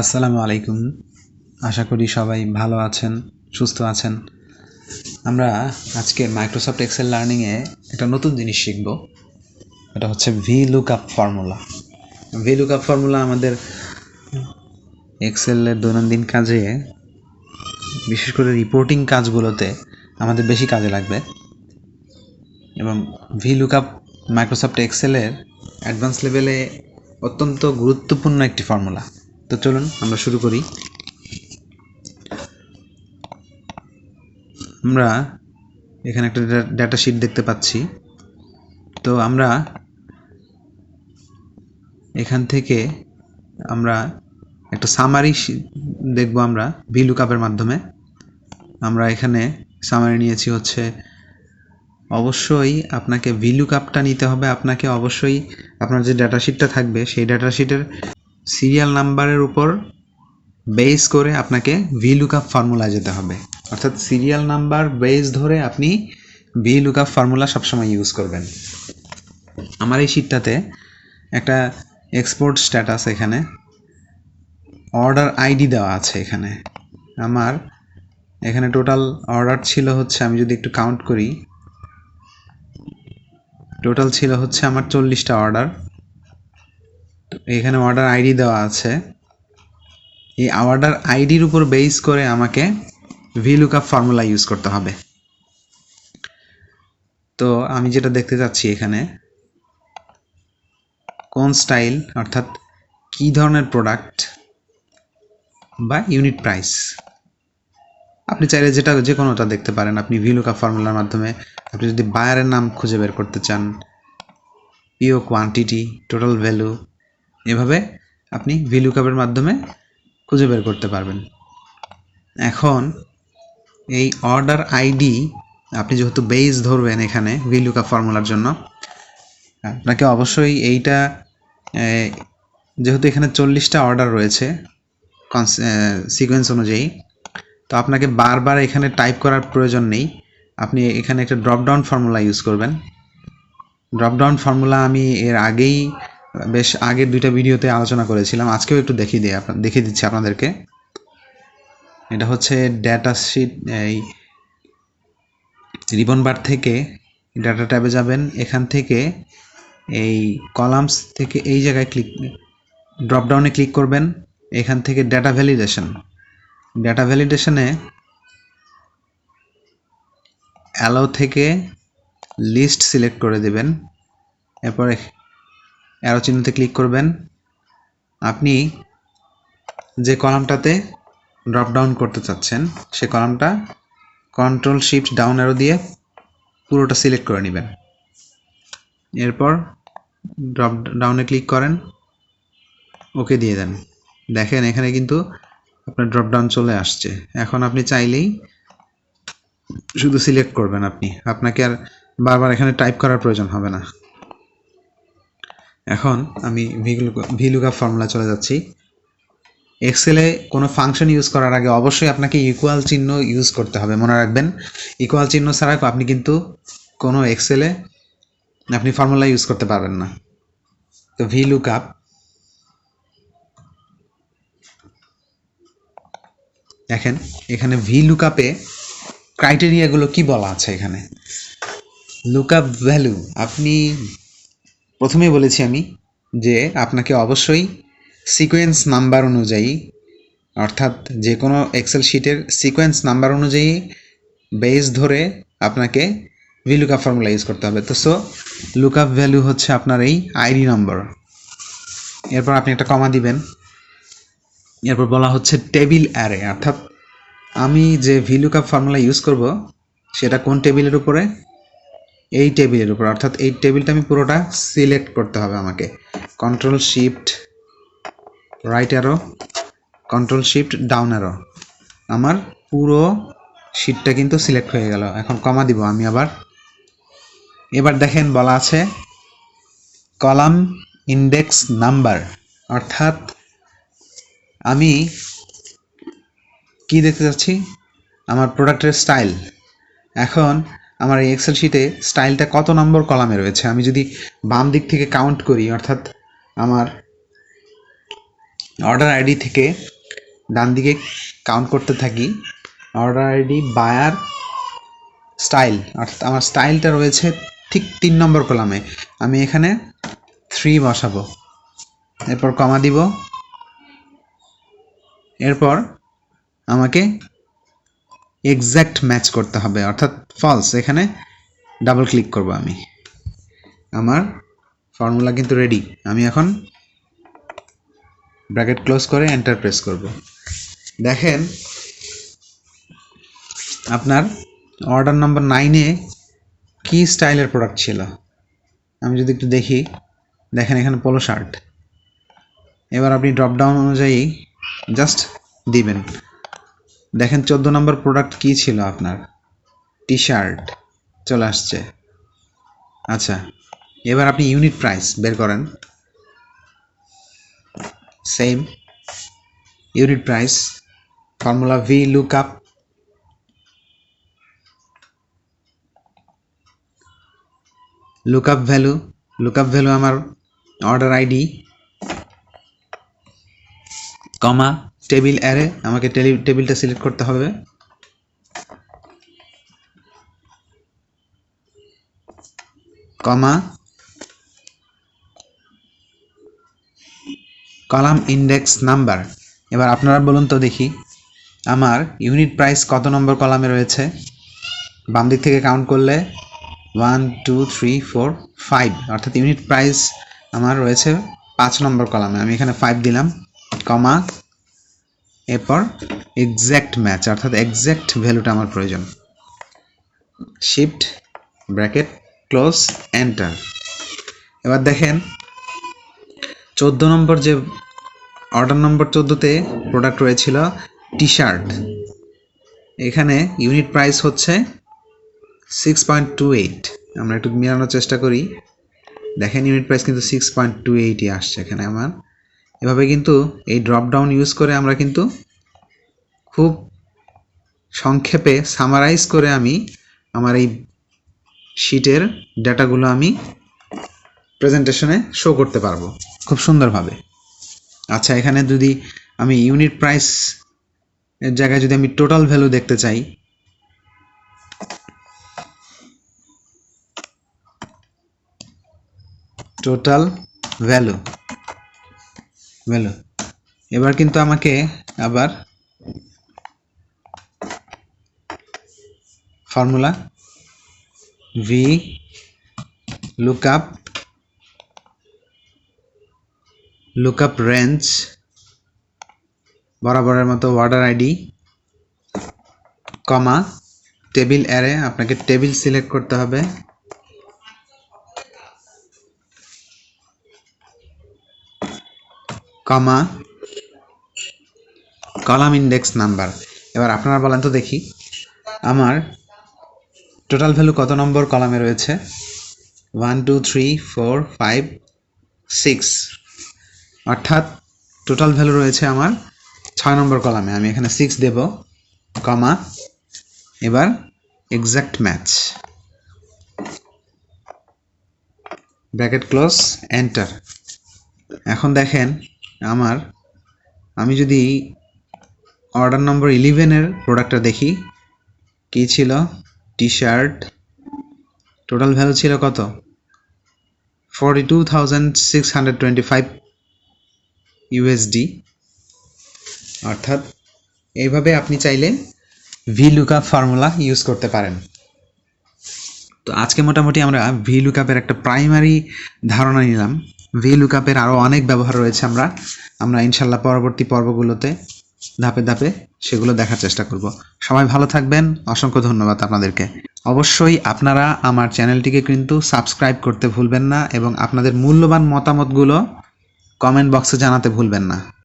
আসসালামু আলাইকুম। আশা করি সবাই ভালো আছেন, সুস্থ আছেন। আমরা আজকে মাইক্রোসফট এক্সেল লার্নিংয়ে একটা নতুন জিনিস শিখব। এটা হচ্ছে V look up formula V look up formula আমাদের এক্সেলের দৈনন্দিন কাজে, বিশেষ করে রিপোর্টিং কাজগুলোতে আমাদের বেশি কাজে লাগবে। এবং ভি লুক আপ মাইক্রোসফট এক্সেলের অ্যাডভান্স লেভেলে অত্যন্ত গুরুত্বপূর্ণ একটি ফর্মুলা তো চলুন আমরা শুরু করি। আমরা এখানে একটা ডাটা শিট দেখতে পাচ্ছি। তো আমরা এখান থেকে আমরা একটা সামারি দেখব আমরা ভি লুকআপের মাধ্যমে। আমরা এখানে সামারি নিয়েছি হচ্ছে, অবশ্যই আপনাকে ভি লুকআপটা নিতে হবে। আপনাকে অবশ্যই আপনার যে ডাটা শিটটা থাকবে, সেই ডাটা শিটের সিরিয়াল নাম্বারের উপর বেস করে আপনাকে ভি লুকআপ ফর্মুলায় যেতে হবে। অর্থাৎ সিরিয়াল নাম্বার, বেস ধরে আপনি ভি লুকআপ ফর্মুলা সবসময় ইউজ করবেন। আমার এই শিটটাতে একটা এক্সপোর্ট স্ট্যাটাস এখানে অর্ডার আইডি দেওয়া আছে এখানে। আমার এখানে টোটাল অর্ডার ছিল হচ্ছে, আমি যদি একটু কাউন্ট করি টোটাল ছিল হচ্ছে আমার চল্লিশটা অর্ডার এখানে অর্ডার আইডি দেওয়া আছে। এই অর্ডার আইডির উপর বেস করে আমাকে ভি লুকআপ ফর্মুলা ইউজ করতে হবে। তো আমি যেটা দেখতে চাচ্ছি এখানে, কোন স্টাইল অর্থাৎ কি ধরনের প্রোডাক্ট বা ইউনিট প্রাইস আপনি চাইলে যেটা যে কোনোটা দেখতে পারেন। আপনি ভি লুকআপ ফর্মুলার মাধ্যমে আপনি যদি বায়ারের নাম খুঁজে বের করতে চান পিও কোয়ান্টিটি টোটাল ভ্যালু এভাবে আপনি ভিলুকাপের মাধ্যমে খুঁজে বের করতে পারবেন। এখন এই অর্ডার আইডি আপনি যেহেতু বেস ধরবেন এখানে ভিলুকা ফর্মুলার জন্য, আপনাকে অবশ্যই এইটা যেহেতু এখানে চল্লিশটা অর্ডার রয়েছে সিকোয়েন্স অনুযায়ী, তো আপনাকে বারবার এখানে টাইপ করার প্রয়োজন নেই। আপনি এখানে একটা ড্রপডাউন ফর্মুলা ইউজ করবেন। ড্রপডাউন ফর্মুলা আমি এর আগেই বেশ আগের দুইটা ভিডিওতে আলোচনা করেছিলাম। আজকেও একটু দেখিয়ে দিই আপনার দেখিয়ে দিচ্ছি আপনাদেরকে। এটা হচ্ছে ডেটা শিট এই রিবন বার থেকে ডাটা ট্যাবে যাবেন। এখান থেকে এই কলামস থেকে এই জায়গায় ক্লিক ড্রপডাউনে ক্লিক করবেন। এখান থেকে ডেটা ভ্যালিডেশন ডেটা ভ্যালিডেশনে অ্যালো থেকে লিস্ট সিলেক্ট করে দেবেন। এরপরে অ্যারো চিহ্নতে ক্লিক করবেন। আপনি যে কলামটাতে ড্রপ ডাউন করতে চাচ্ছেন, সে কলামটা কন্ট্রোল শিফট ডাউন অ্যারো দিয়ে পুরোটা সিলেক্ট করে নেবেন। এরপর ড্রপ ডাউনে ক্লিক করেন ওকে দিয়ে দেন। দেখেন, এখানে কিন্তু আপনার ড্রপ ডাউন চলে আসছে। এখন আপনি চাইলেই শুধু সিলেক্ট করবেন আপনি। আপনাকে আর বারবার এখানে টাইপ করার প্রয়োজন হবে না। এখন আমি ভিলুকা ফর্মুলা চলে যাচ্ছি। এক্সেলে কোনো ফাংশন ইউজ করার আগে অবশ্যই আপনাকে ইকুয়াল চিহ্ন ইউজ করতে হবে, মনে রাখবেন। ইকুয়াল চিহ্ন ছাড়া আপনি কিন্তু কোনো এক্সেলে আপনি ফর্মুলা ইউজ করতে পারবেন না। তো ভি লুক আপ দেখেন, এখানে ভি লুকআপে ক্রাইটেরিয়াগুলো কি বলা আছে এখানে? লুকআপ ভ্যালু আপনি প্রথমেই বলেছি আমি যে আপনাকে অবশ্যই সিকোয়েন্স নাম্বার অনুযায়ী, অর্থাৎ যে কোনো এক্সেল শিটের সিকোয়েন্স নাম্বার অনুযায়ী বেস ধরে আপনাকে ভি লুকআপ ফর্মুলা ইউজ করতে হবে। তো সো লুকআপ ভ্যালু হচ্ছে আপনার এই আইডি নম্বর এরপর আপনি একটা কমা দিবেন। এরপর বলা হচ্ছে টেবিল অ্যারে অর্থাৎ আমি যে ভি লুকআপ ফর্মুলা ইউজ করব, সেটা কোন টেবিলের উপরে? এই টেবিলের উপর, অর্থাৎ এই টেবিলটা আমি পুরোটা সিলেক্ট করতে হবে আমাকে। Control shift right arrow control shift down arrow আমার পুরো শিটটা কিন্তু সিলেক্ট হয়ে গেল। এখন কমা দিব আমি আবার। এবার দেখেন বলা আছে, কলাম ইন্ডেক্স নাম্বার অর্থাৎ আমি কি দেখতে যাচ্ছি আমার প্রোডাক্টের স্টাইল এখন আমার এই এক্সেল শিটে স্টাইলটা কত নম্বর কলামে রয়েছে? আমি যদি বাম দিক থেকে কাউন্ট করি, অর্থাৎ আমার অর্ডার আইডি থেকে ডান দিকে কাউন্ট করতে থাকি অর্ডার আইডি বায়ার স্টাইল অর্থাৎ আমার স্টাইলটা রয়েছে ঠিক তিন নম্বর কলামে আমি এখানে থ্রি বসাবো, এরপর কমা দিব, এরপর আমাকে এক্স্যাক্ট ম্যাচ করতে হবে, অর্থাৎ ফলস এখানে ডাবল ক্লিক করব আমি। আমার ফর্মুলা কিন্তু রেডি আমি এখন ব্র্যাকেট ক্লোজ করে এন্টার প্রেস করব। দেখেন, আপনার অর্ডার নাম্বার নাইনে কি স্টাইলের প্রোডাক্ট ছিল? আমি যদি একটু দেখি, দেখেন এখানে পোলো শার্ট এবার আপনি ড্রপ ডাউন অনুযায়ী জাস্ট দিবেন। দেখেন চোদ্দ নম্বর প্রোডাক্ট কি ছিল আপনার? টি শার্ট চলে আসছে। আচ্ছা এবার আপনি ইউনিট প্রাইস বের করেন। Same unit price formula V look up look up value look up value আমার order ID comma table array আমাকে টেবিলটা সিলেক্ট করতে হবে। কমা কলাম ইন্ডেক্স নাম্বার এবার আপনারা বলুন তো দেখি, আমার ইউনিট প্রাইস কত নম্বর কলামে রয়েছে? বাম দিক থেকে কাউন্ট করলে one two three four five অর্থাৎ ইউনিট প্রাইস আমার রয়েছে পাঁচ নম্বর কলামে আমি এখানে ফাইভ দিলাম কমা এরপর এক্স্যাক্ট ম্যাচ অর্থাৎ এক্স্যাক্ট ভ্যালুটা আমার প্রয়োজন। শিফট ব্র্যাকেট ক্লোজ এন্টার এবার দেখেন, চোদ্দ নম্বর যে অর্ডার নম্বর চোদ্দোতে প্রোডাক্ট রয়েছিল টি শার্ট এখানে ইউনিট প্রাইস হচ্ছে সিক্স পয়েন্ট টু এইট আমরা একটু মেলানোর চেষ্টা করি। দেখেন ইউনিট প্রাইস কিন্তু সিক্স পয়েন্ট টু এইটই আসছে এখানে আমার। এভাবে কিন্তু এই ড্রপ ডাউন ইউজ করে আমরা কিন্তু খুব সংক্ষেপে সামারাইজ করে আমি আমার এই শিটের ডাটাগুলো আমি প্রেজেন্টেশনে শো করতে পারব, খুব সুন্দরভাবে। আচ্ছা এখানে যদি আমি ইউনিট প্রাইস এর জায়গায় যদি আমি টোটাল ভ্যালু দেখতে চাই টোটাল ভ্যালু ভ্যালু এবার কিন্তু আমাকে আবার formula V lookup lookup range বরাবরের মতো order ID comma table array আপনাকে টেবিল সিলেক্ট করতে হবে। কমা, কলাম ইন্ডেক্স নাম্বার এবার আপনারা বলেন তো দেখি, আমার টোটাল ভ্যালু কত নম্বর কলামে রয়েছে? One two three four five six অর্থাৎ টোটাল ভ্যালু রয়েছে আমার ছয় নম্বর কলামে। আমি এখানে সিক্স দেব কমা এবার exact match bracket close enter এখন দেখেন আমার, আমি যদি অর্ডার নম্বর ইলেভেনের প্রোডাক্টটা দেখি, কী ছিল? টি শার্ট টোটাল ভ্যালু ছিল কত? Forty two thousand six hundred twenty five USD অর্থাৎ, এইভাবে আপনি চাইলে ভি লুকআপ ফর্মুলা ইউজ করতে পারেন। তো আজকে মোটামুটি আমরা ভি লুকআপের একটা প্রাইমারি ধারণা নিলাম। ভি লুকআপের আরও অনেক ব্যবহার রয়েছে আমরা। আমরা ইনশাল্লাহ পরবর্তী পর্বগুলোতে ধাপে ধাপে সেগুলো দেখার চেষ্টা করব। সবাই ভালো থাকবেন। অসংখ্য ধন্যবাদ আপনাদেরকে। অবশ্যই আপনারা আমার চ্যানেলটিকে কিন্তু সাবস্ক্রাইব করতে ভুলবেন না এবং আপনাদের মূল্যবান মতামতগুলো কমেন্ট বক্সে জানাতে ভুলবেন না।